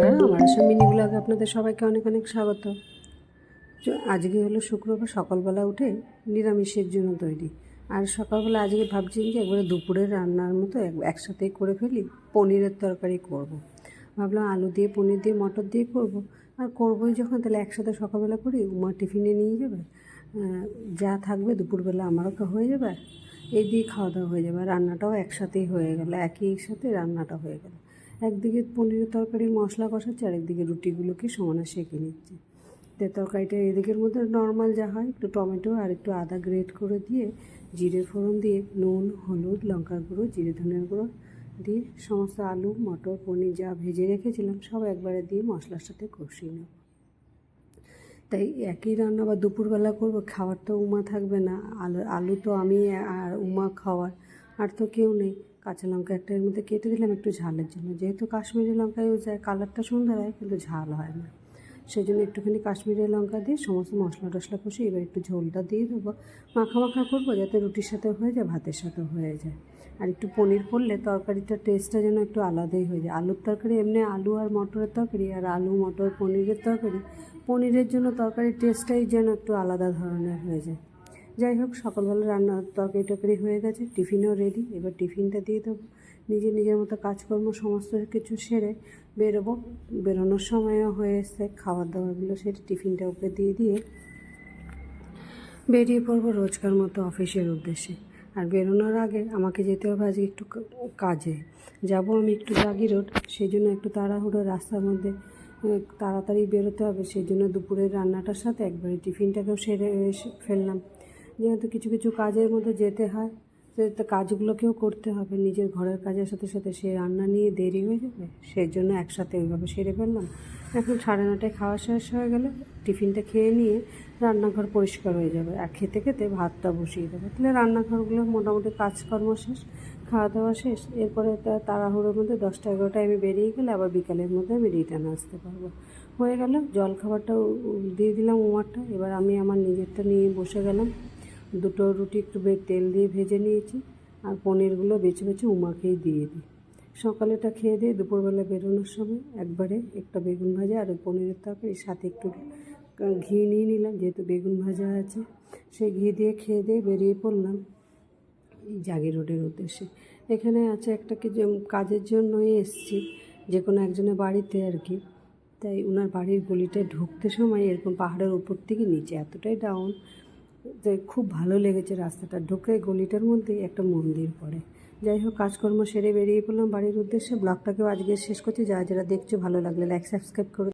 নমস্কার, আমার আসলে মিনি ব্লগে আপনাদের সবাইকে অনেক অনেক স্বাগত। আজকে হলো শুক্রবার, সকালবেলা উঠে নিরামিষের জন্য তৈরি। আর সকালবেলা আজকে ভাবছি যে একবারে দুপুরের রান্নার মতো এক- একসাথেই করে ফেলি, পনিরের তরকারি করব। ভাবলাম আলু দিয়ে, পনির দিয়ে, মটর দিয়ে করব। আর করবোই যখন, তাহলে একসাথে সকালবেলা করি, উমা টিফিনে নিয়ে যাবে। যা থাকবে দুপুরবেলা আমারও তো হয়ে যাবে এই দিয়ে খাওয়া দাওয়া হয়ে যাবে। রান্নাটাও একসাথেই হয়ে গেল, একই সাথে রান্নাটা হয়ে গেল। একদিকে পনিরের তরকারির মশলা কষাচ্ছে আর একদিকে রুটিগুলোকে সমানে সেঁকে নিচ্ছে। তো তরকারিটা এদিকের মধ্যে নর্মাল যা হয়, একটু টমেটো আর একটু আদা গ্রেট করে দিয়ে জিরে ফোড়ন দিয়ে, নুন, হলুদ, লঙ্কার গুঁড়ো, জিরে ধনের গুঁড়ো দিয়ে সমস্ত আলু, মটর, পনির যা ভেজে রেখেছিলাম, সব একবারে দিয়ে মশলার সাথে কষিয়ে নেব। তাই একই রান্না বা দুপুরবেলা করব খাবার তো উমা থাকবে না। আলু আলু তো আমি আর উমা খাওয়ার। আর তো কেউ নেই। কাঁচা লঙ্কা একটা এর মধ্যে কেটে দিলাম একটু ঝালের জন্য। যেহেতু কাশ্মীরি লঙ্কা ইউজ হয় কালারটা সুন্দর হয়, কিন্তু ঝাল হয় না। সেই জন্য একটুখানি কাশ্মীরি লঙ্কা দিয়ে সমস্ত মশলা টশলা কষে এবার একটু ঝোলটা দিয়ে দেবো। মাখা মাখা করব যাতে রুটির সাথে হয়ে যায়, ভাতের সাথে হয়ে যায়। আর একটু পনির পড়লে তরকারিটার টেস্টটা যেন একটু আলাদাই হয়ে যায়। আলুর তরকারি, এমনি আলু আর মটরের তরকারি আর আলু, মটর, পনিরের তরকারি, পনিরের জন্য তরকারির টেস্টটাই যেন একটু আলাদা ধরনের হয়ে যায়। যাই হোক, সকালবেলা রান্না তরকারি টরকারি হয়ে গেছে, টিফিনও রেডি এবার টিফিনটা দিয়ে দেবো। নিজে নিজের মতো কাজকর্ম সমস্ত কিছু সেরে বেরোবো। বেরোনোর সময়ও হয়ে এসছে খাবার দাবারগুলো সেরে টিফিনটা ওকে দিয়ে দিয়ে বেরিয়ে পড়ব রোজকার মতো অফিসের উদ্দেশ্যে। আর বেরোনোর আগে আমাকে যেতে হবে আজকে একটু কাজে। যাব আমি একটু জাগি রোড সেই জন্য একটু তাড়াহুড়ো রাস্তার মধ্যে তাড়াতাড়ি বেরোতে হবে। সেই জন্য দুপুরের রান্নাটার সাথে একবারে টিফিনটাকেও সেরে ফেললাম। যেহেতু কিছু কিছু কাজের মধ্যে যেতে হয় তো কাজগুলোকেও করতে হবে। নিজের ঘরের কাজের সাথে সাথে সে রান্না নিয়ে দেরি হয়ে যাবে, সেই জন্য একসাথে ওইভাবে সেরে ফেললাম। এখন সাড়ে নটায় খাওয়া শেষ হয়ে গেলে টিফিনটা খেয়ে নিয়ে রান্নাঘর পরিষ্কার হয়ে যাবে। আর খেতে খেতে ভাতটা বসিয়ে দেবে। তাহলে রান্নাঘরগুলো মোটামুটি কাজকর্ম শেষ খাওয়া দাওয়া শেষ। এরপরে তাড়াহুড়োর মধ্যে দশটা এগারোটায় আমি বেরিয়ে গেলে আবার বিকালের মধ্যে আমি রিটার্ন আসতে পারব। হয়ে গেল জল খাবারটাও দিয়ে দিলাম উমারটা। এবার আমি আমার নিজেরটা নিয়ে বসে গেলাম। দুটো রুটি একটু তেল দিয়ে ভেজে নিয়েছি আর পনিরগুলো বেছে বেছে উমাকেই দিয়ে দিই। সকালেটা খেয়ে দিয়ে দুপুরবেলা বেরোনোর সময় একবারে একটা বেগুন ভাজা আর পনিরের তরকারি সাথে একটু ঘি নিয়ে নিলাম, যেহেতু বেগুন ভাজা আছে। সেই ঘি দিয়ে খেয়ে দিয়ে বেরিয়ে পড়লাম এই জাগি রোডের উদ্দেশ্যে। এখানে আছে একটা কি কাজের জন্যই এসছি, যে কোনো একজনের বাড়িতে আর কি। তাই ওনার বাড়ির গলিটায় ঢুকতে সময় এরকম পাহাড়ের উপর থেকে নিচে এতটাই ডাউন যে খুব ভালো লেগেছে রাস্তাটা। ঢুকে গলিটার মধ্যেই একটা মন্দির পড়ে। যাই হোক, কাজকর্ম সেরে বেরিয়ে পড়লাম। বাড়ির উদ্দেশ্যে ব্লগটাকেও আজকে শেষ করছি। যারা যারা দেখছ, ভালো লাগলে লাইক সাবস্ক্রাইব করে